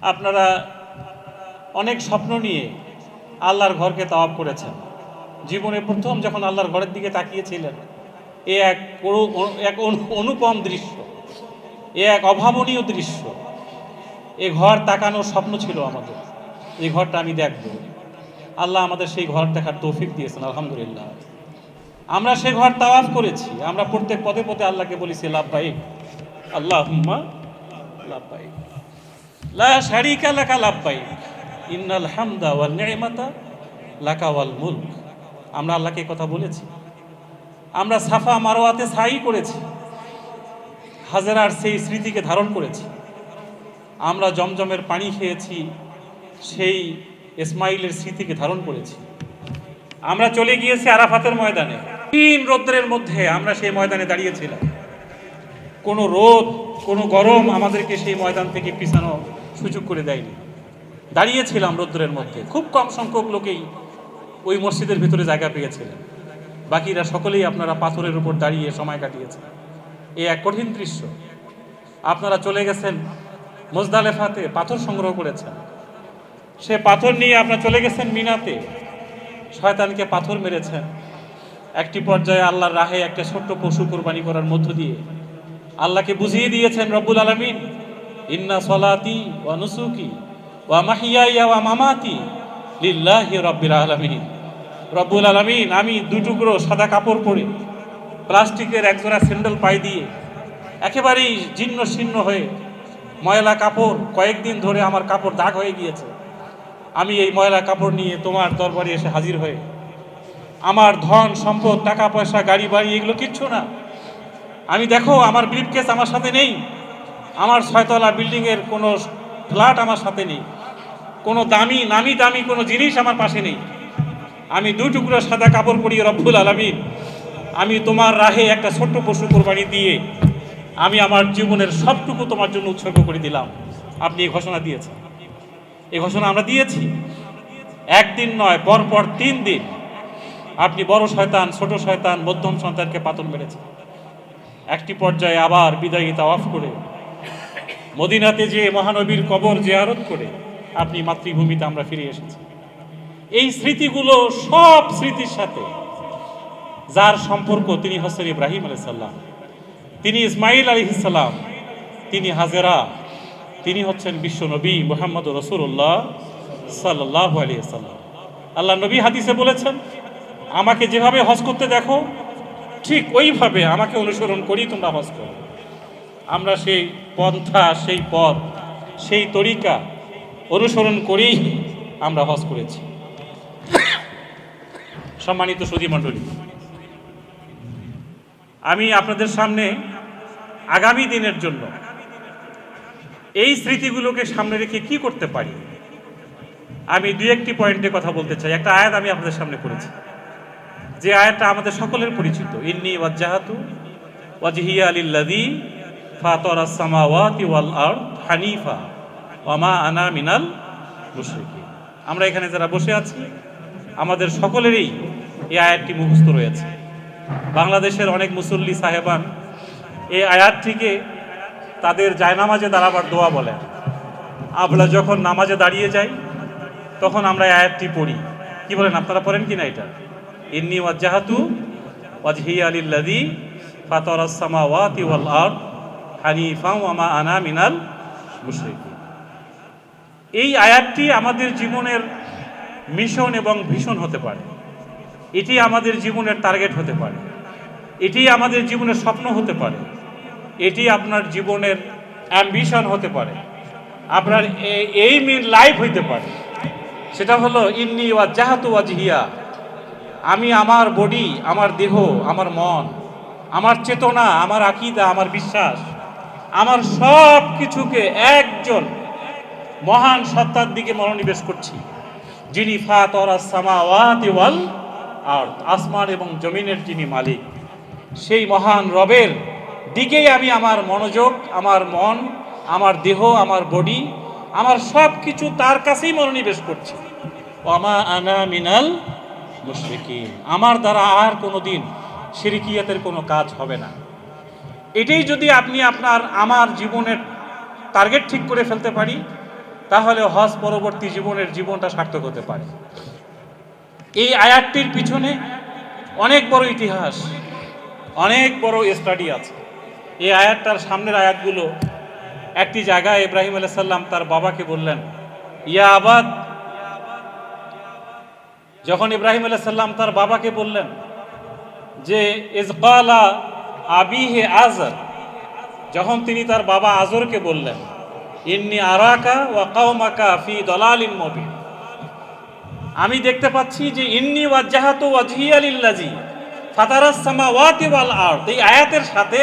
আপনারা অনেক স্বপ্ন নিয়ে আল্লাহর ঘরকে তাওয়াব করেছেন। জীবনে প্রথম যখন আল্লাহর ঘরের দিকে তাকিয়েছিলেন, এ এক এক অনু- অনুপম দৃশ্য, এ এক অভাবনীয় দৃশ্য, এ ঘর তাকানোর স্বপ্ন ছিল আমাদের। এই ঘরটা আমি দেখব। আল্লাহ আমাদের সেই ঘর দেখার তৌফিক দিয়েছেন, আলহামদুলিল্লাহ। আমরা সে ঘর তাওয়াফ করেছি, আমরা প্রত্যেক পদে পদে আল্লাহকে বলেছি লাভবাহিক আল্লাহ হুম্মা লাভবাহিক লা শারিকা লাকা লাভবাহিক ইন্নাল হামদা ওয়াল নি'মাতা লাকা ওয়াল মুলক। আমরা আল্লাহকে কথা বলেছি। আমরা সাফা মারোয়াতে সাই করেছি। হাজারার সেই স্মৃতিকে ধারণ করেছি। আমরা জমজমের পানি খেয়েছি, সেই ইসমাইলের স্মৃতিকে ধারণ করেছি। আমরা চলে গিয়েছি আরাফাতের ময়দানে। তিন রৌদ্রের মধ্যে আমরা সেই ময়দানে দাঁড়িয়েছিলাম। কোনো রোদ, কোনো গরম আমাদেরকে সেই ময়দান থেকে পিছানো সুযোগ করে দেয়নি। দাঁড়িয়েছিলাম রৌদ্রের মধ্যে। খুব কম সংখ্যক লোকেই ওই মসজিদের ভিতরে জায়গা পেয়েছিলেন। বাকিরা সকলেই আপনারা পাথরের উপর দাঁড়িয়ে সময় কাটিয়েছেন। এ এক কঠিন দৃশ্য। আপনারা চলে গেছেন মোজদালেফাতে, পাথর সংগ্রহ করেছেন। সে পাথর নিয়ে আপনারা চলে গেছেন মিনাতে। শয়তানকে পাথর মেরেছেন। একটি পর্যায়ে আল্লাহর রাহে একটা ছোট্ট পশু কোরবানি করার মধ্য দিয়ে আল্লাহকে বুঝিয়ে দিয়েছেন রব্বুল আলমিন। ইন্না সলাতি ওয়া নুসুকি ওয়া মাহিয়াইয়া ওয়া মামাতি লিল্লাহি রব্বিল আলামিন। রব্বুল আলমিন, আমি দুটুকরো সাদা কাপড় পরে প্লাস্টিকের একজোড়া স্যান্ডেল পাই দিয়ে একেবারেই জীর্ণ শীর্ণ হয়ে ময়লা কাপড় কয়েকদিন ধরে আমার কাপড় দাগ হয়ে গিয়েছে। আমি এই ময়লা কাপড় নিয়ে তোমার দরবারে এসে হাজির হয়ে আমার ধন, সম্পদ টাকা পয়সা গাড়ি বাড়ি এগুলো কিচ্ছু না। আমি দেখো, আমার ব্রিফকেস আমার সাথে নেই। আমার ছয়তলা বিল্ডিংয়ের কোনো ফ্ল্যাট আমার সাথে নেই। কোনো দামি, নামি দামি কোনো জিনিস আমার পাশে নেই। আমি দু টুকরো সাদা কাপড় পরিয়ে রব্বুল আলমিন, আমি তোমার রাহে একটা ছোট্ট পশু কোরবানি দিয়ে আমি আমার জীবনের সবটুকু তোমার জন্য উৎসর্গ করে দিলাম। আপনি এই ঘোষণা দিয়েছেন। এই ঘোষণা আমরা দিয়েছি। একদিন নয়, পরপর তিন দিন আপনি বড় শয়তান, ছোট শয়তান, মধ্যম সন্তানকে পাতন মেরেছেন। একটি পর্যায়ে আবার বিদায়ী তাওয়াফ করে মদিনাতে যে মহানবীর কবর জিয়ারত করে আপনি মাতৃভূমিতে আমরা ফিরে এসেছি। এই স্মৃতিগুলো সব স্মৃতির সাথে, যার সম্পর্ক তিনি হচ্ছেন ইব্রাহিম আলাইসাল্লাম তিনি ইসমাইল আলহিসাল্লাম তিনি হাজেরা, তিনি হচ্ছেন বিশ্বনবী মোহাম্মদ রসুল্লাহ সাল্লাহ আলিয়াল্লাম আল্লাহ নবী হাদিসে বলেছেন, আমাকে যেভাবে হজ করতে দেখো, ঠিক ওইভাবে আমাকে অনুসরণ করি তোমরা হজ করো। আমরা সেই পন্থা, সেই পথ, সেই তরিকা অনুসরণ করেই আমরা হজ করেছি। সম্মানিত সুধী মণ্ডলী আমি আপনাদের সামনে আগামী দিনের জন্য এই স্মৃতিগুলোকে সামনে রেখে কি করতে পারি, আমি দু একটি পয়েন্টে কথা বলতে চাই। একটা আয়াত আমি আপনাদের সামনে করেছি। যে আয়াতটা আমাদের সকলের পরিচিত। ইন্নি ওয়াজ্জাহাতু ওয়াজহিয়া লিল্লাযী ফাতারাস সামাওয়াতি ওয়াল আরদ হানিফা, ওয়া মা আনা মিনাল আমরা এখানে যারা বসে আছি, আমাদের সকলেরই এই আয়াতটি মুখস্থ রয়েছে। বাংলাদেশের অনেক মুসল্লি সাহেবান এই আয়াতটিকে তাদের জায়নামাজে দাঁড়াবার দোয়া বলেন। আমরা যখন নামাজে দাঁড়িয়ে যাই, তখন আমরা আয়াতটি পড়ি। কি বলেন, আপনারা পড়েন কি না এটা? ইন্নি ওয়াজ্জাহাতু ওয়াজহিয়া লিল্লাযী ফাতারাস সামাওয়াতি ওয়াল আরদ হানিফা ওয়া মা আনা মিনাল মুশরিকিন। এই আয়াতটি আমাদের জীবনের মিশন এবং ভীষণ হতে পারে। এটি আমাদের জীবনের টার্গেট হতে পারে। এটি আমাদের জীবনের স্বপ্ন হতে পারে। এটি আপনার জীবনের অ্যাম্বিশন হতে পারে। আপনার এইম ইন লাইফ হইতে পারে। সেটা হলো, ইন্নি ওয়া জাহাতু ওয়াজহিয়া আমি আমার বডি আমার দেহ, আমার মন, আমার চেতনা, আমার আকিদা, আমার বিশ্বাস। আমার সব কিছুকে একজন মহান সত্তার দিকে মনোনিবেশ করছি, যিনি ফাতরা সামাওয়াতি ওয়াল আর আসমান এবং জমিনের যিনি মালিক। সেই মহান রবের দিকেই আমি আমার মনোযোগ, আমার মন, আমার দেহ, আমার বডি, আমার সব কিছু তার কাছেই মনোনিবেশ করছি। ওয়ামা আনা মিনাল মুশরিকিন। আমার দ্বারা আর কোনো দিন শিরিকিয়াতের কোনো কাজ হবে না। এটাই যদি আপনি আপনার, আমার জীবনের টার্গেট ঠিক করে ফেলতে পারি, তাহলে হজ পরবর্তী জীবনের জীবনটা সার্থক হতে পারে। এই আয়াতটির পিছনে অনেক বড় ইতিহাস, অনেক বড় স্টাডি আছে। এই আয়াতটার সামনের আয়াতগুলো একটি জায়গায় ইব্রাহিম আলাইহিস সাল্লাম তার বাবাকে বললেন, ইয়া আবাদ। যখন ইব্রাহিম আলাইহিস সাল্লাম তার বাবাকে বললেন যে ইজকালা আবিহে আজর, যখন তিনি তার বাবা আজরকে বললেন, ইন্নি আরাকা ওয়া কাউমাকা ফি দলালিন মুবিন। আমি দেখতে পাচ্ছি যে ইন্নি ওয়াজ্জাহাতু ওয়াজহিয়া লিল্লাজি, ফাতারাস সামাওয়াতি ওয়াল আরদ, এই আয়াতের সাথে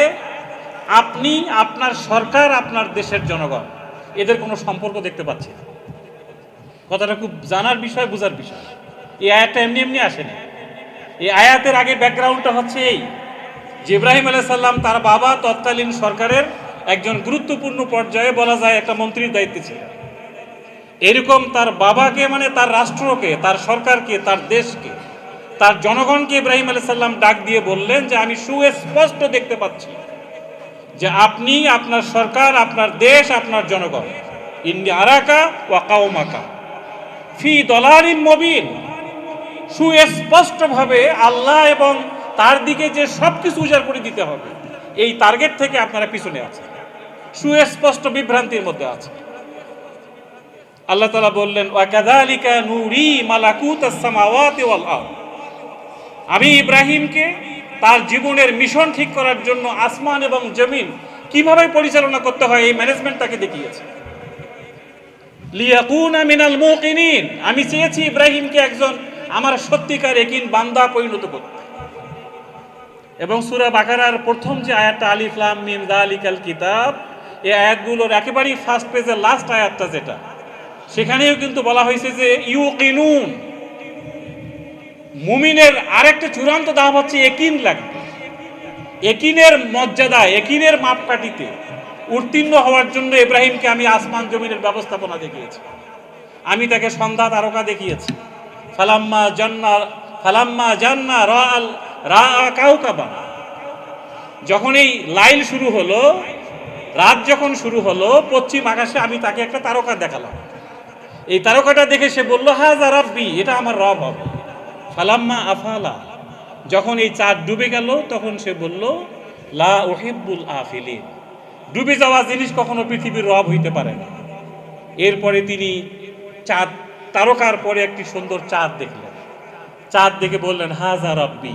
আপনি, আপনার সরকার, আপনার দেশের জনগণ, এদের কোনো সম্পর্ক দেখতে পাচ্ছি না। কথাটা খুব জানার বিষয়, বোঝার বিষয়। এই আয়াতটা এমনি এমনি আসেনি। এই আয়াতের আগে ব্যাকগ্রাউন্ডটা হচ্ছে এই। ইব্রাহিম আলাইহিস সাল্লাম তার বাবা তৎকালীন সরকারের একজন গুরুত্বপূর্ণ পর্যায়ে বলা যায় একটা মন্ত্রীর দায়িত্বে ছিলেন। এরকম তার বাবাকে মানে তার রাষ্ট্রকে, তার সরকারকে, তার দেশকে, তার জনগণকে ইব্রাহিম আলাইহিস সাল্লাম ডাক দিয়ে বললেন যে, আমি সুস্পষ্ট দেখতে পাচ্ছি যে আপনি আপনার সরকার, আপনার দেশ, আপনার জনগণ। ইন্দি আরাকা ওয়া কাউমাকা ফি দলারিন মবিন। সুস্পষ্টভাবে আল্লাহ এবং তার দিকে যে সব কিছু উজাড় করে দিতে হবে, এই টার্গেট থেকে আপনারা পিছনে আছেন। সুস্পষ্ট বিভ্রান্তির মধ্যে আছে আল্লাহ তালা বললেন ওয়াকাদালিকা নুরি মালাকুত সামাওয়াতি ওয়াল আরদ। আমি ইব্রাহিমকে তার জীবনের মিশন ঠিক করার জন্য আসমান এবং জমিন কীভাবে পরিচালনা করতে হয় এই ম্যানেজমেন্ট তাকে দেখিয়েছে। লিয়াকুনা মিনাল মুকিনিন, আমি চেয়েছি ইব্রাহিমকে একজন আমার সত্যিকার একিন বান্দা পরিণত করতে। এবং সূরা বাকারার প্রথম যে আয়াতটা, আলিফ, লাম, মিম, যালিকাল কিতাব, এই আয়াতগুলোর একেবারেই ফার্স্ট পেজের লাস্ট আয়াতটা যেটা, সেখানেও কিন্তু বলা হয়েছে যে ইউকিনুন, মুমিনের আরেকটা চূড়ান্ত দাম হচ্ছে একিন লাগবে। একিনের মর্যাদা, একিনের মাপকাঠিতে উত্তীর্ণ হওয়ার জন্য ইব্রাহিমকে আমি আসমান জমিনের ব্যবস্থাপনা দেখিয়েছি। আমি তাকে সন্ধ্যা তারকা দেখিয়েছি। ফালাম্মা জান্না ফালাম্মা জান্না রাল রা কাউকাবা যখন এই লাইল শুরু হলো, রাত যখন শুরু হলো, পশ্চিম আকাশে আমি তাকে একটা তারকা দেখালাম। এই তারকাটা দেখে সে বলল, হাজা রাব্বি, এটা আমার রব হবে। ফালাম্মা আফালা। যখন এই চাঁদ ডুবে গেল, তখন সে বলল, লা ওহিব্বুল আফিলিন। ডুবে যাওয়া জিনিস কখনো পৃথিবীর রব হইতে পারে না। এরপরে তিনি চাঁদ, তারকার পরে একটি সুন্দর চাঁদ দেখলেন। চাঁদ দেখে বললেন, হাজা রব্বি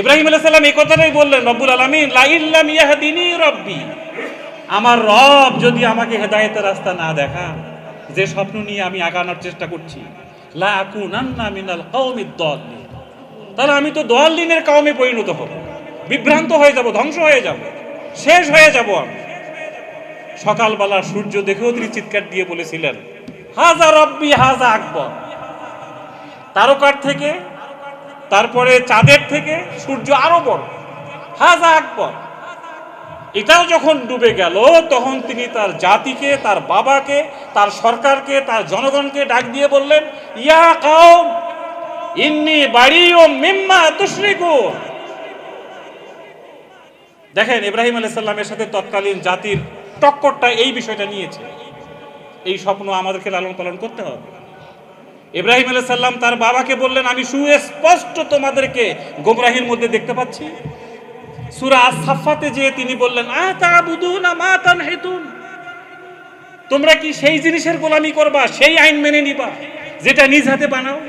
ইব্রাহিম আলাইহিস সালাম এই কথাটাই বললেন, রব্বুল আলামিন লা ইল্লাম রব্বি। আমার রব যদি আমাকে হেদায়েতের রাস্তা না দেখা যে স্বপ্ন নিয়ে আমি আগানোর চেষ্টা করছি তাহলে আমি তো দোয়াল্লিনের কওমে পরিণত হব, বিভ্রান্ত হয়ে যাব, ধ্বংস হয়ে যাব, শেষ হয়ে যাব আমি। সকালবেলা সূর্য দেখেও তিনি চিৎকার দিয়ে বলেছিলেন, হাজা রব্বি, হাজা আকবর। তারকার থেকে তারপরে চাঁদের থেকে সূর্য আরও বড়। হাজা আকবর। এটাও যখন ডুবে গেল, তখন তিনি তার জাতিকে, তার বাবাকে, তার সরকারকে, তার জনগণকে ডাক দিয়ে বললেন, ইয়া কাউম ইন্নি বাড়ি ও মিম্মা তুশরিকু দেখেন, ইব্রাহিম আলাইহিস সালামের সাথে তৎকালীন জাতির টক্করটা এই বিষয়টা নিয়েছে। এই স্বপ্ন আমাদেরকে লালন পালন করতে হবে। ইব্রাহিম আলাইহিস সালাম তার বাবাকে বললেন, আমি সুস্পষ্ট তোমাদেরকে গোমরাহির মধ্যে দেখতে পাচ্ছি। সূরা আস-সাফফাতে যে তিনি বললেন আ তাবুদুনা মা তানহিতুন? তোমরা কি সেই জিনিসের গোলামি করবা, সেই আইন মেনে নিবা, যেটা নিজ হাতে বানাও?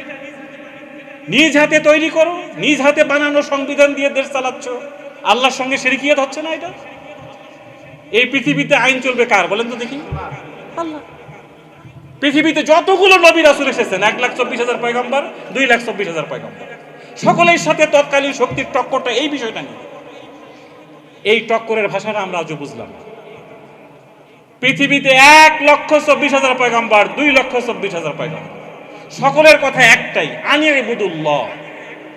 নিজ হাতে তৈরি করো, নিজ হাতে বানানো সংবিধান দিয়ে দেশ চালাচ্ছ। আল্লাহর সঙ্গে শিরকিয়ত হচ্ছে না এটা? এই পৃথিবীতে আইন চলবে কার? বলেন তো দেখি। আল্লাহ। পৃথিবীতে যতগুলো নবী রাসূল এসেছেন, এক লাখ চব্বিশ হাজার পয়গম্বর, দুই লাখ চব্বিশ হাজার পয়গম্বর। সকলের সাথে তৎকালীন শক্তির টক্করটা এই বিষয়টা নিয়ে। এই টক্করের ভাষাটা আমরা আজও বুঝলাম পৃথিবীতে এক লক্ষ চব্বিশ হাজার পয়গম্বর, দুই লক্ষ চব্বিশ হাজার পয়গম্বর। সকলের কথা একটাই আনিয়ে বুদুল্লাহ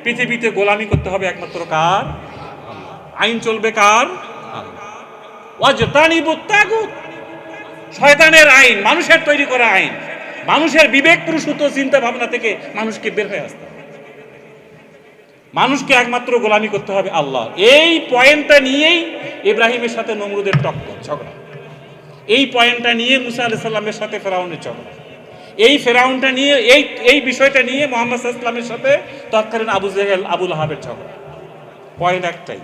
পৃথিবীতে গোলামি করতে হবে একমাত্র কার? আইন চলবে কার? ওয়াজতানিবুত তাগুত। শয়তানের আইন, মানুষের তৈরি করা আইন। মানুষের বিবেক প্রসূত চিন্তা ভাবনা থেকে মানুষকে বের হয়ে আসতে হবে। মানুষকে একমাত্র গোলামি করতে হবে আল্লাহ। এই পয়েন্টটা নিয়েই ইব্রাহিমের সাথে নমরুদের টক্কর, ঝগড়া। এই পয়েন্টটা নিয়ে মুসা আলাইহিস সাল্লামের সাথে ফেরাউনের ঝগড়া। এই ফেরাউনটা নিয়ে, এই এই বিষয়টা নিয়ে মোহাম্মদ ইসলামের সাথে তৎকালীন আবু জেহেল আবুল হাবের ঝগড়া। পয়েন্ট একটাই।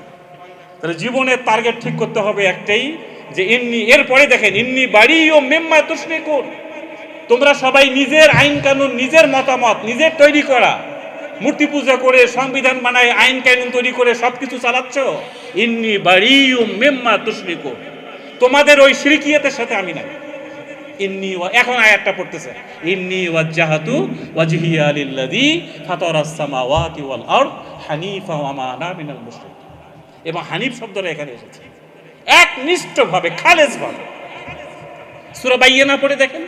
তাহলে জীবনের টার্গেট ঠিক করতে হবে একটাই যে ইন্নি, এরপরে দেখেন, ইন্নি বাড়ি ও মেম্মা তুষ্ণিকুন তোমরা সবাই নিজের আইন কানুন, নিজের মতামত, নিজের তৈরি করা। মূর্তি পূজা করে, সংবিধান বানায়, আইন কানুন তৈরি করে সবকিছু চালাচ্ছ? ইন্নি বাড়ি ও মেম্মা তুষ্ণিকুন তোমাদের ওই শিরকিয়াতের সাথে আমি নাই। ইন্নি এখন আয়াতটা পড়তেছে। ইন্নি ওয়াজ্জাহাতু ওয়াজহিয়া লিল্লাযী ফাতারাস সামাওয়াতি ওয়াল আরদ হানিফা ওয়া মা আনা মিনাল মুশরিকিন। এবং হানিফ শব্দটা এখানে এসেছে। একনিষ্ঠভাবে, খালেজভাবে। সূরা বাইয়িনা পড়ে দেখেন?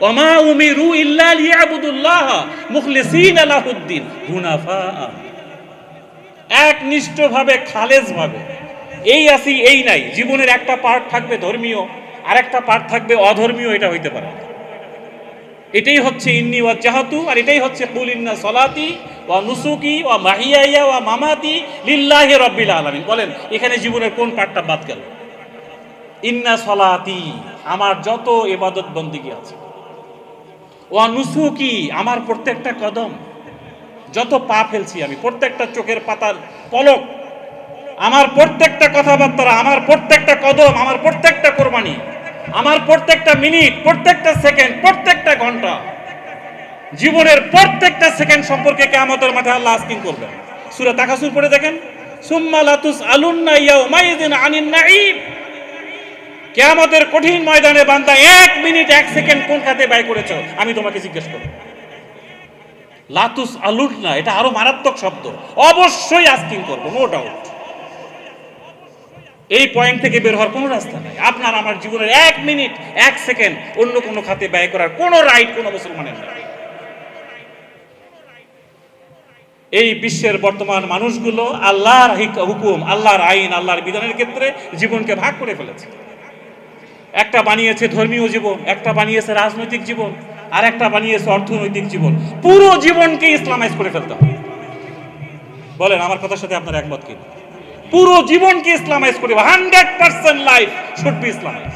ওমা উমিরু ইল্লা লিয়াবুদুল্লাহ মুখলিসিনা লাহুদ্দিন হুনাফা। একনিষ্ঠভাবে, খালেজভাবে। এই আসি এই নাই। জীবনের একটা পার্ট থাকবে ধর্মীয় আর একটা পার্ট থাকবে অধর্মীয়, এটা হইতে পারে। এটাই হচ্ছে ইন্নি ওয়া জাহাতু, আর এটাই হচ্ছে কুল ইন্না সলাতি ওয়া নুসুকি ওয়া মাহিয়াইয়া ওয়া মামাতি লিল্লাহি রাব্বিল আলামিন। বলেন, এখানে জীবনের কোন পার্টটা বাদ গেল? ইন্না সলাতি, আমার যত এবাদত বন্দিগি আছে। ওয়া নুসুকি, আমার প্রত্যেকটা কদম, যত পা ফেলছি আমি, প্রত্যেকটা চোখের পাতার পলক, আমার প্রত্যেকটা কথাবার্তা, আমার প্রত্যেকটা কদম, আমার প্রত্যেকটা কোরবানি, আমার প্রত্যেকটা মিনিট, প্রত্যেকটা সেকেন্ড, প্রত্যেকটা ঘণ্টা, জীবনের প্রত্যেকটা সেকেন্ড সম্পর্কে কেয়ামতের মাঠে আল্লাহ আস্কিং করবেন সূরা তাকাসুর পড়ে দেখেন, সুম্মা লাতুস আলুন্না ইয়াউমাইযিন আনিন নাঈম। কেয়ামতের কঠিন ময়দানে বান্দা এক মিনিট, এক সেকেন্ড কোন খাতে ব্যয় করেছ? আমি তোমাকে জিজ্ঞেস করব। লাতুস আলুট না, এটা আরও মারাত্মক শব্দ। অবশ্যই আস্কিং করব নো ডাউট এই পয়েন্ট থেকে বের হওয়ার কোনো রাস্তা নাই। আপনার আমার জীবনের এক মিনিট, এক সেকেন্ড অন্য কোনো খাতে ব্যয় করার কোনো রাইট কোনো মুসলমানের নেই। এই বিশ্বের বর্তমান মানুষগুলো আল্লাহর হুকুম, আল্লাহর আইন, আল্লাহর বিধানের ক্ষেত্রে জীবনকে ভাগ করে ফেলেছে। একটা বানিয়েছে ধর্মীয় জীবন, একটা বানিয়েছে রাজনৈতিক জীবন, আর একটা বানিয়েছে অর্থনৈতিক জীবন। পুরো জীবনকে ইসলামাইজ করে ফেলতে হবে। বলেন, আমার কথার সাথে আপনার একমত কি? পুরো জীবনকে ইসলামাইজ করে hundred percent life should be Islamize.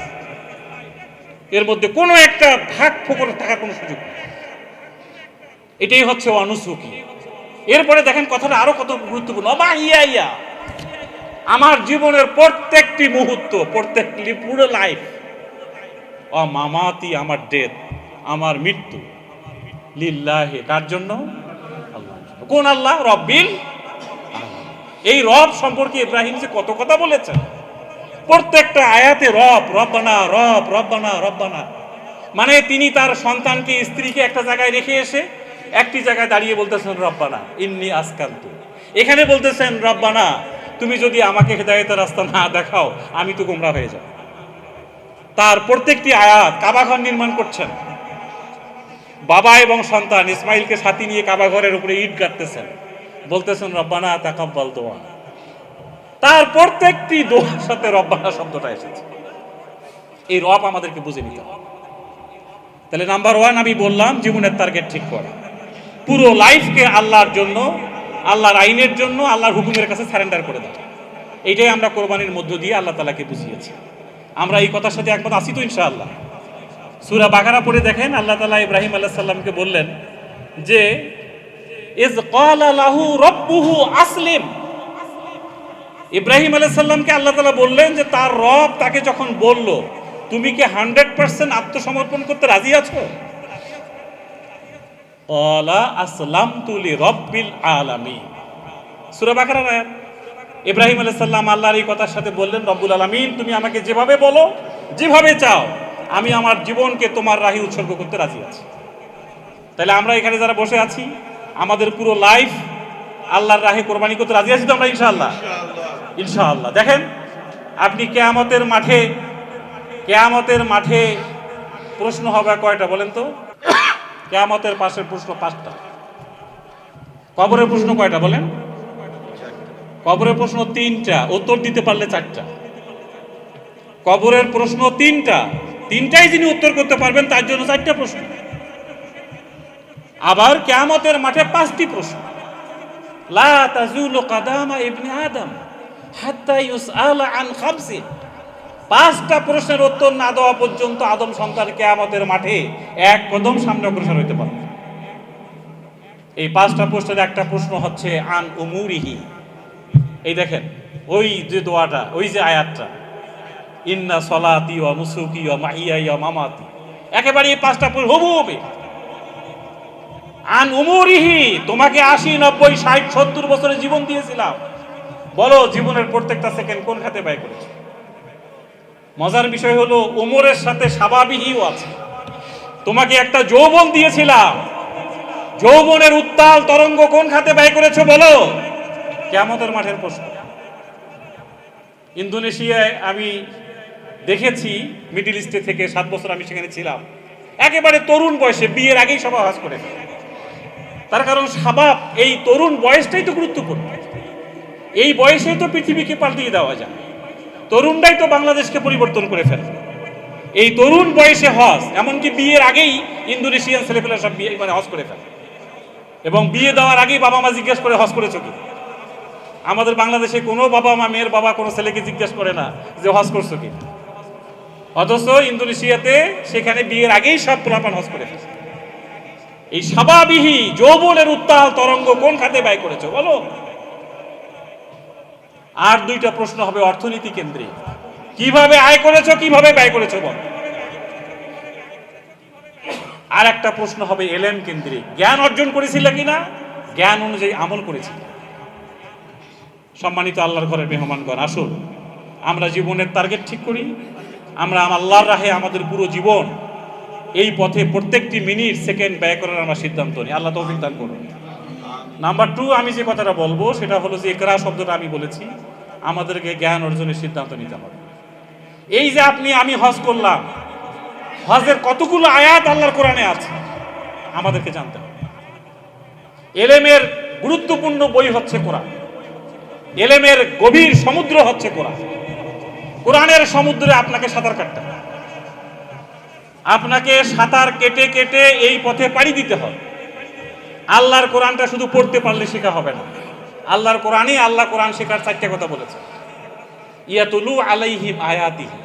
এর মধ্যে কোনো একটা ভাগ ফোকর থাকার কোনো সুযোগ এটাই হচ্ছে অনুসুকি এরপরে দেখেন, কথাটা আরও কত গুরুত্বপূর্ণ। অবা ইয়া ইয়া। আমার জীবনের প্রত্যেকটি মুহূর্ত, প্রত্যেকটি পুরো লাইফ ও মামাতি আমার ডেথ, আমার মৃত্যু। লিল্লাহে, কার জন্য? আল্লাহর জন্য। কোন আল্লাহ? রব্বিল। এই রব সম্পর্কে ইব্রাহিম যে কত কথা বলেছেন। প্রত্যেকটা আয়াতে রব, রব্বানা রব, রব্বানা রব্বানা। মানে তিনি তার সন্তানকে, স্ত্রীকে একটা জায়গায় রেখে এসে একটি জায়গায় দাঁড়িয়ে বলতেছেন, রব্বানা, ইন্নি আসকান্ত। এখানে বলতেছেন, রব্বানা, তুমি যদি আমাকে হেদায়তের রাস্তা না দেখাও, আমি তো গোমরা হয়ে যাব। তার প্রত্যেকটি আয়াত কাবাঘর নির্মাণ করছেন। বাবা এবং সন্তান ইসমাইলকে সাথী নিয়ে কাবাঘরের উপরে ইট গাঁটতেছেন বলতেছেন, রব্বানা তাকাব্বাল দোয়া। তার প্রত্যেকটি দোয়ার সাথে রব্বানা শব্দটা এসেছে। এই রব আমাদেরকে বুঝে নিতে হবে। তাহলে নাম্বার ওয়ান আমি বললাম, জীবনের টার্গেট ঠিক করা। পুরো লাইফকে আল্লাহর জন্য, আল্লাহর আইনের জন্য, আল্লাহর হুকুমের কাছে সারেন্ডার করে দেওয়া। এইটাই আমরা কোরবানির মধ্য দিয়ে আল্লাহ তালাকে বুঝিয়েছি। আমরা এই কথার সাথে একমত আসি তো ইনশাআল্লাহ। সুরা বাগারা পড়ে দেখেন, আল্লাহ তালা ইব্রাহিম আল্লাহ সাল্লামকে বললেন যে, ইজ লাহু রব্বুহু আসলিম। ইব্রাহিম আলাইহিস সাল্লামকে আল্লাহ তালা বললেন যে, তার রব তাকে যখন বলল, তুমি কি হান্ড্রেড পার্সেন্ট আত্মসমর্পণ করতে রাজি আছো? ক্বালা আসলামতু লিরাব্বিল আলামিন। সূরা বাকারার আয়াত। ইব্রাহিম আলাইহিস সালাম আল্লাহর এই কথার সাথে বললেন রব্বুল আলামিন তুমি আমাকে যেভাবে বলো যেভাবে চাও আমি আমার জীবনকে তোমার রাহি উৎসর্গ করতে রাজি আছি। তাহলে আমরা এখানে যারা বসে আছি আমাদের পুরো লাইফ আল্লাহর রাহে কোরবানি করতে রাজি আছি তো আমরা ইনশাআল্লাহ। ইনশাআল্লাহ। দেখেন আপনি কেয়ামতের মাঠে কেয়ামতের মাঠে প্রশ্ন হবে কয়টা বলেন তো? কেয়ামতের পাশের প্রশ্ন পাঁচটা। কবরের প্রশ্ন কয়টা বলেন? কবরের প্রশ্ন তিনটা, উত্তর দিতে পারলে চারটা। কবরের প্রশ্ন তিনটা, তিনটাই যিনি উত্তর করতে পারবেন, তার জন্য চারটা প্রশ্ন। আবার কেয়ামতের মাঠে পাঁচটি প্রশ্ন। লা তাজুলু কাদামা ইবনে আদম হাত্তা ইউসআলা আন খামসিন পাঁচটা প্রশ্নের উত্তর না দেওয়া পর্যন্ত আদম সন্তান কেয়ামতের মাঠে এক কদম সামনে অগ্রসর হইতে পারবে। এই পাঁচটা প্রশ্নের একটা প্রশ্ন হচ্ছে, আন উমুরিহি। এই দেখেন, ওই যে দোয়াটা, ওই যে আয়াতটা, ইন্না সলাতি ও নুসুকি ও মাহিয়া মামাতি। একেবারে এই পাঁচটা প্রশ্ন হবু হবে। আন উমুরিহি, তোমাকে আশি, নব্বই, ষাট, সত্তর বছরের জীবন দিয়েছিলাম। বলো, জীবনের প্রত্যেকটা সেকেন্ড কোন খাতে ব্যয় করেছ? মজার বিষয় হলো, উমরের সাথে স্বাভাবিকও আছে। তোমাকে একটা যৌবন দিয়েছিলাম। যৌবনের উত্তাল তরঙ্গ কোন খাতে ব্যয় করেছ বলো? কেমতের মাঠের প্রশ্ন। ইন্দোনেশিয়ায় আমি দেখেছি, মিডিল ইস্টে থেকে সাত বছর আমি সেখানে ছিলাম। একেবারে তরুণ বয়সে, বিয়ের আগেই হজ করে তার কারণ স্বভাব এই তরুণ বয়সটাই তো গুরুত্বপূর্ণ। এই বয়সে তো পৃথিবীকে পাল্টিয়ে দেওয়া যায়। তরুণরাই তো বাংলাদেশকে পরিবর্তন করে ফেলে। এই তরুণ বয়সে হজ, এমনকি বিয়ের আগেই ইন্দোনেশিয়ান ছেলেপেলে সব বিয়ে মানে হজ করে ফেলে। এবং বিয়ে দেওয়ার আগেই বাবা মা জিজ্ঞেস করে, হজ করেছ কি? আমাদের বাংলাদেশে কোনো বাবা মা, মেয়ের বাবা কোনো ছেলেকে জিজ্ঞেস করে না যে হজ করছ কি? অথচ ইন্দোনেশিয়াতে সেখানে বিয়ের আগেই সব পোলাপান হজ করে এই স্বাভাবিহী যৌবনের উত্তাল তরঙ্গ কোন খাতে ব্যয় করেছ বলো? আর দুইটা প্রশ্ন হবে অর্থনীতি কেন্দ্রে। কীভাবে আয় করেছ, কীভাবে ব্যয় করেছ বল? আর একটা প্রশ্ন হবে এলএম কেন্দ্রে। জ্ঞান অর্জন করেছিলে কিনা? জ্ঞান অনুযায়ী আমল করেছিল। সম্মানিত আল্লাহর ঘরের মেহমানগণ, আসুন। আমরা জীবনের টার্গেট ঠিক করি। আমরা আল্লাহর রাহে আমাদের পুরো জীবন এই পথে প্রত্যেকটি মিনিট, সেকেন্ড ব্যয় করার আমরা সিদ্ধান্ত নিই। আল্লাহ তৌফিক দান করুন। নাম্বার টু আমি যে কথাটা বলব, সেটা হলো যে একরা শব্দটা আমি বলেছি, আমাদেরকে জ্ঞান অর্জনের সিদ্ধান্ত নিতে হবে। এই যে আপনি, আমি হজ করলাম, হজের কতগুলো আয়াত আল্লাহর কোরআনে আছে, আমাদেরকে জানতে হবে। এলেমের গুরুত্বপূর্ণ বই হচ্ছে কোরআন। এলেমের গভীর সমুদ্র হচ্ছে কোরআন। কোরআনের সমুদ্রে আপনাকে সাঁতার কাটতে হবে। আপনাকে সাঁতার কেটে কেটে এই পথে পাড়ি দিতে হবে। আল্লাহর কোরআনটা শুধু পড়তে পারলে শেখা হবে না। আল্লাহর কোরআনই আল্লাহ কোরআন শেখার চারটে কথা বলেছে। ইয়াতুলু আলাইহিম আয়াতিহি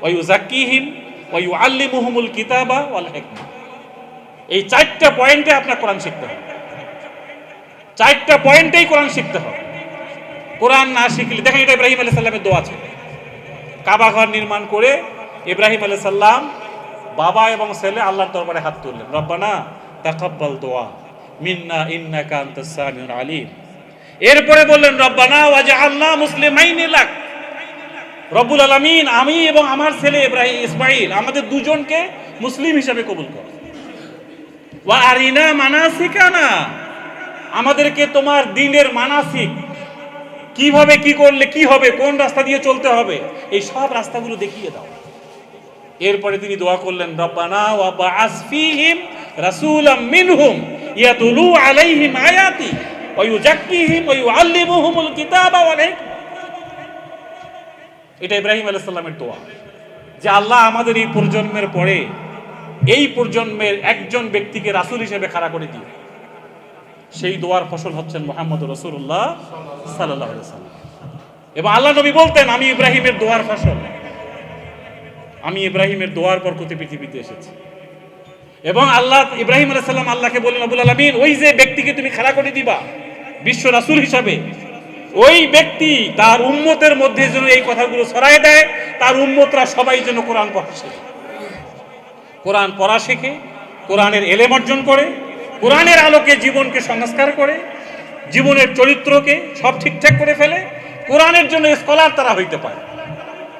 ওয়া ইউজাক্কিহিম ওয়া ইউআল্লিমুহুমুল কিতাবা ওয়াল হিকমা। এই চারটা পয়েন্টে আপনার কোরআন শিখতে হবে। চারটা পয়েন্টেই কোরআন শিখতে হবে। কোরআন না শিখলে দেখেন এটা ইব্রাহিম আলাইহিস সাল্লামের দোয়া আছে। কাবা ঘর নির্মাণ করে ইব্রাহিম আলাইহিস সাল্লাম বাবা এবং ছেলে আল্লাহর দরবারে হাত তুললেন। রব্বানা তাকাব্বাল দোয়া, মিন্না ইন্না আনতাস সামিউল আলিম। এরপরে বললেন, রব্বানা ওয়াজআলনা মুসলিমাইনি লাক। রব্বুল আলামিন, আমি এবং আমার ছেলে ইব্রাহিম ইসমাইল আমাদের দুজনকে মুসলিম হিসাবে কবুল কর। ওয়া আরিনা মানাসিকানা, আমাদেরকে তোমার দিনের মানাসিক কীভাবে কি করলে কি হবে, কোন রাস্তা দিয়ে চলতে হবে, এই সব রাস্তাগুলো দেখিয়ে দাও। এরপরে তিনি দোয়া করলেন, রব্বানা ওয়া বাআস ফীহিম রাসূলাম মিনহুম ইয়াতুলু আলাইহিম আয়াতি ওয়া ইউজাক্কিহিম ওয়া ইউআল্লিমুহুমুল কিতাবা ওয়াল হিকমা এটা ইব্রাহিম আলাইহিস সালামের দোয়া। যে আল্লাহ আমাদের এই প্রজন্মের পরে, এই প্রজন্মের একজন ব্যক্তিকে রাসূল হিসেবে খাড়া করে দিয়ে সেই দোয়ার ফসল হচ্ছেন মোহাম্মদ রসুল্লাহ সাল্লাহ সাল্লাম এবং আল্লাহ নবী বলতেন, আমি ইব্রাহিমের দোয়ার ফসল। আমি ইব্রাহিমের দোয়ার পর বরকতে পৃথিবীতে এসেছি। এবং আল্লাহ, ইব্রাহিম আলাইসাল্লাম আল্লাহকে বললেন, আবুল আলমিন, ওই যে ব্যক্তিকে তুমি খাড়া করে দিবা, বিশ্ব রাসুল হিসাবে, ওই ব্যক্তি তার উম্মতের মধ্যে যেন এই কথাগুলো ছড়াই দেয়, তার উম্মতরা সবাই যেন কোরআন পড়া শেখে। কোরআন পড়া শেখে, কোরআনের এলেম অর্জন করে কোরআনের আলোকে জীবনকে সংস্কার করে, জীবনের চরিত্রকে সব ঠিকঠাক করে ফেলে, কোরআনের জন্য স্কলার তারা হইতে পারে।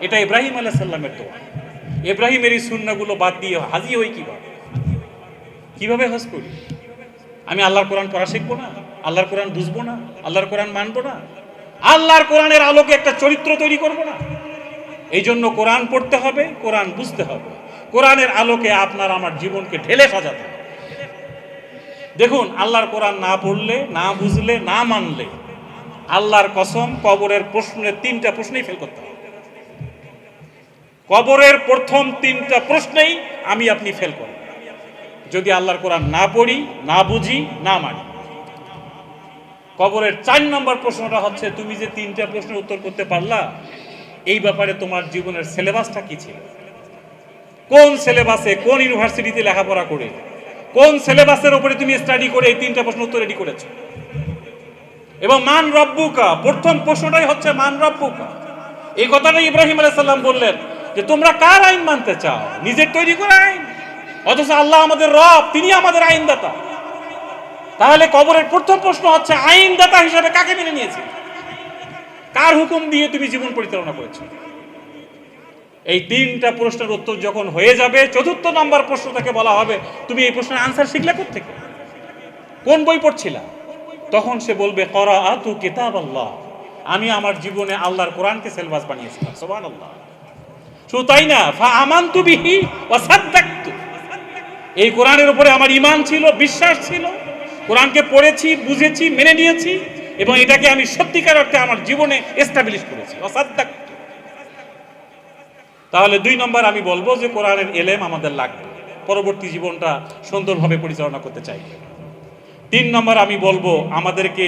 এটা ইব্রাহিম আলাহ সাল্লামের দোয়া। ইব্রাহিমের এই সুন্নাগুলো বাদ দিয়ে হাজি হই কীভাবে? কীভাবে হজ করি? আমি আল্লাহর কোরআন পড়া শিখব না? আল্লাহর কোরআন বুঝব না? আল্লাহর কোরআন মানবো না? আল্লাহর কোরআনের আলোকে একটা চরিত্র তৈরি করব না? এই জন্য কোরআন পড়তে হবে, কোরআন বুঝতে হবে। কোরআনের আলোকে আপনার আমার জীবনকে ঢেলে সাজাতে হবে। দেখুন, আল্লাহর কোরআন না পড়লে, না বুঝলে, না মানলে, আল্লাহর কসম, কবরের প্রশ্নের তিনটা প্রশ্নেই ফেল করতে হবে। কবরের প্রথম তিনটা প্রশ্নেই আমি আপনি ফেল করব যদি আল্লাহর কোরআন না পড়ি, না বুঝি, না মানি। কবরের চার নম্বর প্রশ্নটা হচ্ছে, তুমি যে তিনটা প্রশ্নের উত্তর করতে পারলা, এই ব্যাপারে তোমার জীবনের সিলেবাসটা কি ছিল? কোন সিলেবাসে কোন ইউনিভার্সিটিতে লেখাপড়া করে? কোন সিলেবাসের উপরে তুমি স্টাডি করে এই তিনটা প্রশ্ন উত্তর রেডি করেছ? এবং মান রব্বুকা, প্রথম প্রশ্নটাই হচ্ছে মান রব্বুকা। এই কথাটা ইব্রাহিম আলাইসাল্লাম বললেন যে, তোমরা কার আইন মানতে চাও? নিজের তৈরি করে আইন? অথচ আল্লাহ আমাদের রব, তিনি আমাদের আইনদাতা। তাহলে কবরের প্রথম প্রশ্ন হচ্ছে, আইনদাতা হিসেবে কাকে মেনে নিয়েছে? কার হুকুম দিয়ে তুমি জীবন পরিচালনা করেছ? এই তিনটা প্রশ্নের উত্তর যখন হয়ে যাবে, চতুর্থ নম্বর প্রশ্ন থেকে বলা হবে, তুমি এই প্রশ্নের আনসার শিখলে থেকে কোন বই পড়ছিলা? তখন সে বলবে করা তু কিতাব আল্লাহ আমি আমার জীবনে আল্লাহর কোরআনকে সিলেবাস বানিয়েছিলাম সোবান আল্লাহ শুধু তাই না? ফা আমান্তু বিহি ওয়া সাদ্দাকতু। এই কোরআনের উপরে আমার ইমান ছিল, বিশ্বাস ছিল। কোরআনকে পড়েছি, বুঝেছি, মেনে নিয়েছি এবং এটাকে আমি সত্যিকার অর্থে আমার জীবনে এস্টাবলিশ করেছি। অসাদ্দাক তাহলে দুই নম্বর আমি বলব যে কোরআনের এলেম আমাদের লাগবে। পরবর্তী জীবনটা সুন্দরভাবে পরিচালনা করতে চাই। তিন নম্বর আমি বলব, আমাদেরকে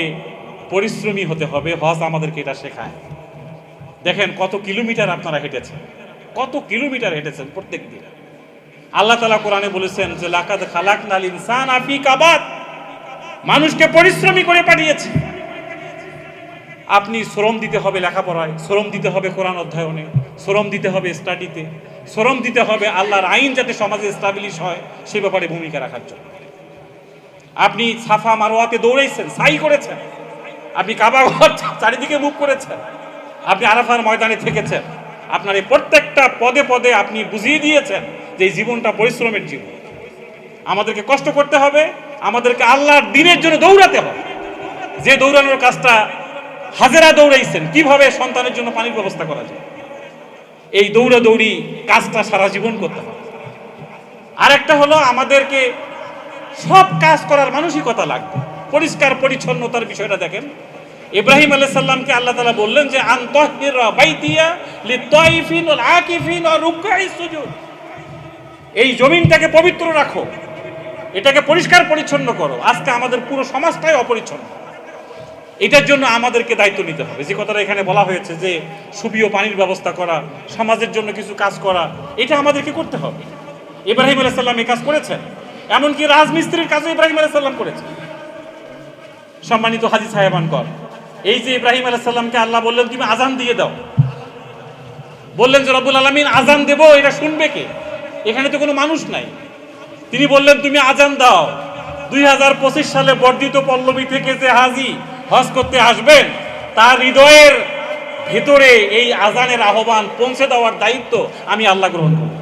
পরিশ্রমী হতে হবে, হজ আমাদেরকে এটা শেখায়। দেখেন কত কিলোমিটার আপনারা হেঁটেছেন, কত কিলোমিটার হেঁটেছেন প্রত্যেক দিন আল্লাহ তালা কোরআনে বলেছেন যে, লাকাদ খালাক নাল ইনসান আফি কাবাত মানুষকে পরিশ্রমী করে পাঠিয়েছে। আপনি শ্রম দিতে হবে লেখাপড়ায়, শ্রম দিতে হবে কোরআন অধ্যয়নে, শ্রম দিতে হবে স্টাডিতে, শ্রম দিতে হবে আল্লাহর আইন যাতে সমাজে এস্টাবলিশ হয়, সে ব্যাপারে ভূমিকা রাখার জন্য। আপনি সাফা মারোয়াতে দৌড়েছেন সাই করেছেন। আপনি কাবা ঘর চারিদিকে মুখ করেছেন। আপনি আরাফার ময়দানে থেকেছেন। আপনার এই প্রত্যেকটা পদে পদে আপনি বুঝিয়ে দিয়েছেন যে এই জীবনটা পরিশ্রমের জীবন। আমাদেরকে কষ্ট করতে হবে, আমাদেরকে আল্লাহর দিনের জন্য দৌড়াতে হবে। যে দৌড়ানোর কাজটা হাজেরা দৌড়াইছেন, কীভাবে সন্তানের জন্য পানির ব্যবস্থা করা যায়? এই দৌড়া দৌড়ি কাজটা সারা জীবন করতে হবে আরেকটা হলো আমাদেরকে সব কাজ করার মানসিকতা লাগবে। পরিষ্কার পরিচ্ছন্নতার বিষয়টা দেখেন। ইব্রাহিম আলাইহিস সাল্লামকে আল্লাহ তালা বললেন যে সুজুদ। এই জমিনটাকে পবিত্র রাখো। এটাকে পরিষ্কার পরিচ্ছন্ন করো। আজকে আমাদের পুরো সমাজটাই অপরিচ্ছন্ন। এটার জন্য আমাদেরকে দায়িত্ব নিতে হবে। যে কথাটা এখানে বলা হয়েছে যে সুপীয় পানির ব্যবস্থা করা, সমাজের জন্য কিছু কাজ করা, এটা আমাদেরকে করতে হবে। ইব্রাহিম আলাইসাল্লাম এই কাজ করেছেন। এমনকি রাজমিস্ত্রির কাজও ইব্রাহিম আলাইসাল্লাম করেছেন। সম্মানিত হাজি সাহেবানকর এই যে ইব্রাহিম আলাইসাল্লামকে আল্লাহ বললেন, তুমি আজান দিয়ে দাও। বললেন যে, রব্বুল আলমিন আজান দেব, এটা শুনবে কে? এখানে তো কোনো মানুষ নাই। তিনি বললেন, তুমি আজান দাও। দুই হাজার পঁচিশ সালে বর্ধিত পল্লবী থেকে যে হাজি হজ করতে আসবেন, তার হৃদয়ের ভেতরে এই আজানের আহ্বান পৌঁছে দেওয়ার দায়িত্ব আমি আল্লাহ গ্রহণ করব।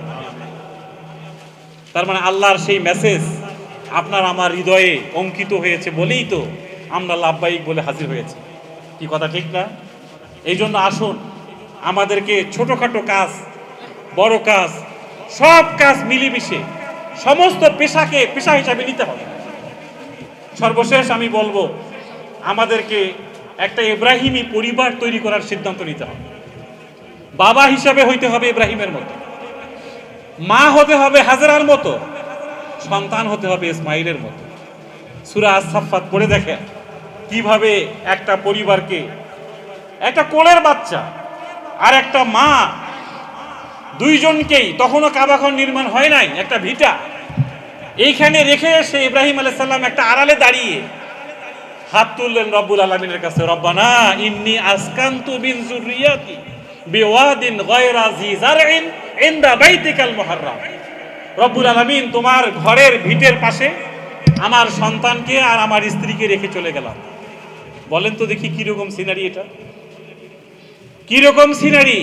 তার মানে আল্লাহর সেই মেসেজ আপনার আমার হৃদয়ে অঙ্কিত হয়েছে বলেই তো আমরা লাভবাহিক বলে হাজির হয়েছি। কি কথা ঠিক না? এই জন্য আসুন, আমাদেরকে ছোটোখাটো কাজ, বড় কাজ, সব কাজ মিলিমিশে সমস্ত পেশাকে পেশা হিসাবে নিতে হবে। সর্বশেষ আমি বলব আমাদেরকে একটা ইব্রাহিমী পরিবার তৈরি করার সিদ্ধান্ত নিতে হবে। বাবা হিসাবে হইতে হবে ইব্রাহিমের মতো। মা হতে হবে হাজারার মতো। সন্তান হতে হবে ইসমাইলের মতো। সুরা আসাফাত পড়ে দেখেন কীভাবে একটা পরিবারকে একটা কোলের বাচ্চা আর একটা মা দুইজনকেই তখনও কাবাখন নির্মাণ হয় নাই, একটা ভিটা। এইখানে রেখে এসে ইব্রাহিম আলাইসাল্লাম একটা আড়ালে দাঁড়িয়ে হাত তুললেন রব্বুল আলমিনের কাছে, রব্বানা ইন্নি আসকান্তু বিন জুরিয়াতি বিওয়াদিন গয়রা জি জারইন ইনদা বাইতিকাল মুহাররাম। রব্বুল আলামিন তোমার ঘরের ভিটের পাশে আমার সন্তানকে আর আমার স্ত্রীকে রেখে চলে গেলাম। বলেন তো দেখি কীরকম সিনারি এটা। কীরকম সিনারি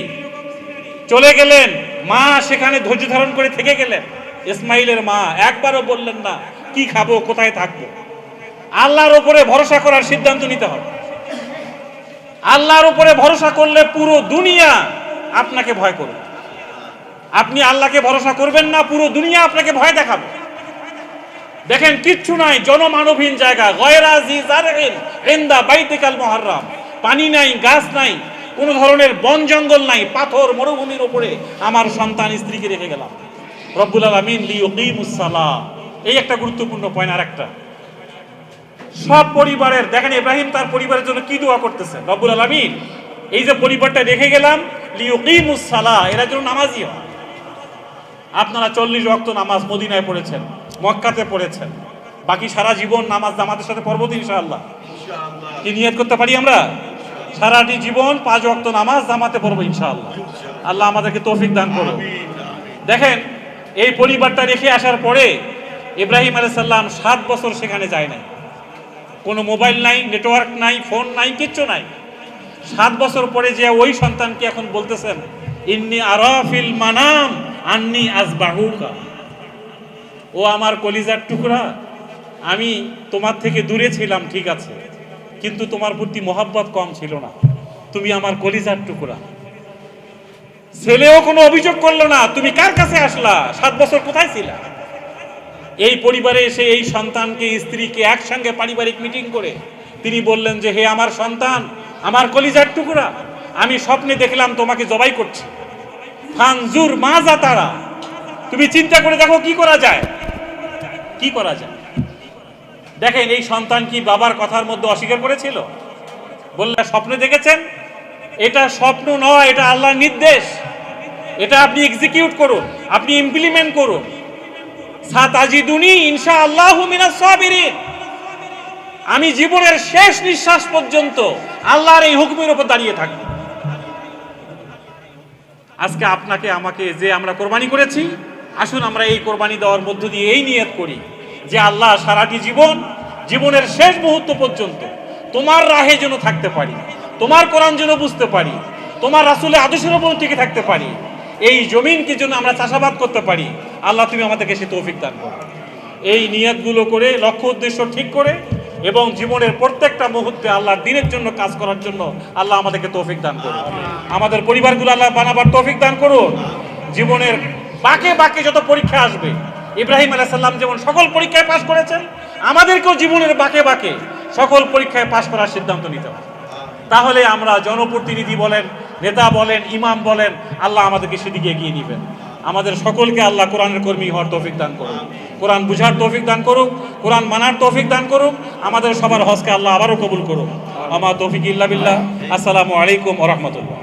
চলে গেলেন, মা সেখানে ধৈর্য ধারণ করে থেকে গেলেন। ইসমাইলের মা একবারও বললেন না, কি খাব, কোথায় থাকব? আল্লাহর উপরে ভরসা করার সিদ্ধান্ত নিতে হবে। আল্লাহর উপরে ভরসা করলে পুরো দুনিয়া আপনাকে ভয় করবে। আপনি আল্লাহকে ভরসা করবেন না, পুরো দুনিয়া আপনাকে ভয় দেখাবে। দেখেন, কিচ্ছু নাই, জনমানবহীন জায়গা, গয়রাজি ইনদা বাইতিকাল মুহাররাম। পানি নাই, গাছ নাই, কোনো ধরনের বন জঙ্গল নাই, পাথর মরুভূমির উপরে আমার সন্তান স্ত্রীকে রেখে গেলাম। রব্বুল আলামিন এই একটা গুরুত্বপূর্ণ পয়েন্ট আর একটা সব পরিবারের দেখেন ইব্রাহিম তার পরিবারের জন্য কি দোয়া করতেছেন রব্বুল আলামিন এই যে পরিবারটা রেখে গেলাম লিউকিমুস সালাহ এরা যেন নামাজি হয়। আপনারা চল্লিশ রক্ত নামাজ মদিনায় পড়েছেন মক্কাতে পড়েছেন বাকি সারা জীবন নামাজ জামাতের সাথে পড়ব তো ইনশাআল্লাহ। কি নিয়ত করতে পারি আমরা? সারাটি জীবন পাঁচ ওয়াক্ত নামাজ জামাতে পড়ব ইনশাআল্লাহ। আল্লাহ আমাদেরকে তৌফিক দান করুন। দেখেন এই পরিবারটা রেখে আসার পরে ইব্রাহিম আলাইসাল্লাম সাত বছর সেখানে যায় নাই। কোনো মোবাইল নাই, নেটওয়ার্ক নাই, ফোন নাই, কিচ্ছু নাই। সাত বছর পরে যে ওই সন্তানকে এখন বলতেছেন, ইন্নি আরাফিল মানাম, আন্নি আজবাহুকা। ও আমার কলিজার টুকরা, আমি তোমার থেকে দূরে ছিলাম, ঠিক আছে, কিন্তু তোমার প্রতি মহাব্বত কম ছিল না। তুমি আমার কলিজার টুকরা। ছেলেও কোনো অভিযোগ করল না, তুমি কার কাছে আসলা? সাত বছর কোথায় ছিলা? এই পরিবারে এসে এই সন্তানকে, স্ত্রীকে একসঙ্গে পারিবারিক মিটিং করে তিনি বললেন যে, হে আমার সন্তান, আমার কলিজার টুকরা, আমি স্বপ্নে দেখলাম তোমাকে জবাই করছি। ফানজুর মাজা তারা। তুমি চিন্তা করে দেখো কি করা যায়। কি করা যায়? দেখেন, এই সন্তান কি বাবার কথার মধ্যে অস্বীকার করেছিল? বললে, স্বপ্নে দেখেছেন? এটা স্বপ্ন নয়, এটা আল্লাহর নির্দেশ। এটা আপনি এক্সিকিউট করুন, আপনি ইমপ্লিমেন্ট করুন। আমি জীবনের শেষ নিঃশ্বাস পর্যন্ত আল্লাহর এই হুকুমের উপর দাঁড়িয়ে থাকব। আজকে আপনাকে, আমাকে যে আমরা কোরবানি করেছি, আসুন আমরা এই কোরবানি দেওয়ার মধ্য দিয়ে এই নিয়ত করি যে আল্লাহ সারাটি জীবন, জীবনের শেষ মুহূর্ত পর্যন্ত তোমার রাহে যেন থাকতে পারি, তোমার কোরআন যেন বুঝতে পারি, তোমার রাসুলের আদর্শের উপর টিকে থাকতে পারি, এই জমিনকে যেন আমরা চাষাবাদ করতে পারি আল্লাহ তুমি আমাদেরকে সে তৌফিক দান করো। এই নিয়তগুলো করে, লক্ষ্য উদ্দেশ্য ঠিক করে এবং জীবনের প্রত্যেকটা মুহূর্তে আল্লাহর দিনের জন্য কাজ করার জন্য আল্লাহ আমাদেরকে তৌফিক দান করুন। আমাদের পরিবারগুলো আল্লাহ বানাবার তৌফিক দান করুন। জীবনের বাকে বাকে যত পরীক্ষা আসবে, ইব্রাহিম আলাইহিস সাল্লাম যেমন সকল পরীক্ষায় পাশ করেছেন, আমাদেরকেও জীবনের বাকে বাকে সকল পরীক্ষায় পাশ করার সিদ্ধান্ত নিতে হবে। তাহলে আমরা জনপ্রতিনিধি বলেন, নেতা বলেন, ইমাম বলেন, আল্লাহ আমাদেরকে সেদিকে এগিয়ে নেবেন। আমাদের সকলকে আল্লাহ কোরআনের কর্মী হওয়ার তৌফিক দান করুক। কোরআন বুঝার তৌফিক দান করুক, কোরআন মানার তৌফিক দান করুক, আমাদের সবার হজকে আল্লাহ আবারও কবুল করুক। আমার তৌফিক ইল্লা বিল্লাহ। আসসালামু আলাইকুম ওরহমতুল্লাহ